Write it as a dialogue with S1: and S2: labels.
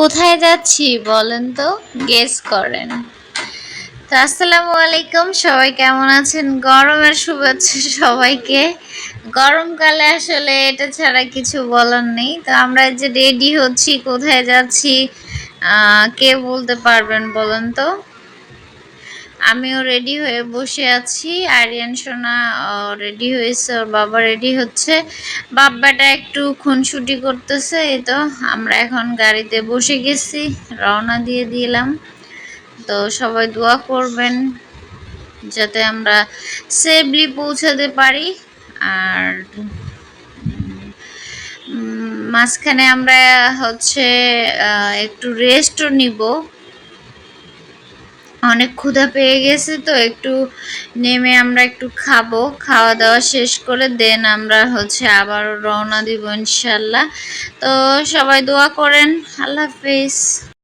S1: কোথায় যাচ্ছি বলেন তো? গেস করেন। তো আসসালামু আলাইকুম, সবাই কেমন আছেন? গরমের শুভেচ্ছা সবাইকে। গরমকালে আসলে এটা ছাড়া কিছু বলার নেই। তো আমরা যে রেডি হচ্ছি, কোথায় যাচ্ছি কে বলতে পারবেন বলেন তো? আমিও রেডি হয়ে বসে আছি। আরিয়ান, সোনা রেডি হয়েছে, ওর বাবা রেডি হচ্ছে। বাব্বাটা একটু খুনসুটি করতেছে, এই তো আমরা এখন গাড়িতে বসে গেছি, রওনা দিয়ে দিলাম। তো সবাই দোয়া করবেন যাতে আমরা সেফলি পৌঁছাতে পারি। আর মাঝখানে আমরা হচ্ছে একটু রেস্টও নিব। অনেক ক্ষুধা পেয়ে গেছে তো একটু নেমে আমরা একটু খাব। খাওয়া দাওয়া শেষ করে দেন আমরা হচ্ছে আবারও রওনা দিব ইনশাল্লাহ। তো সবাই দোয়া করেন। আল্লাহ হাফিজ।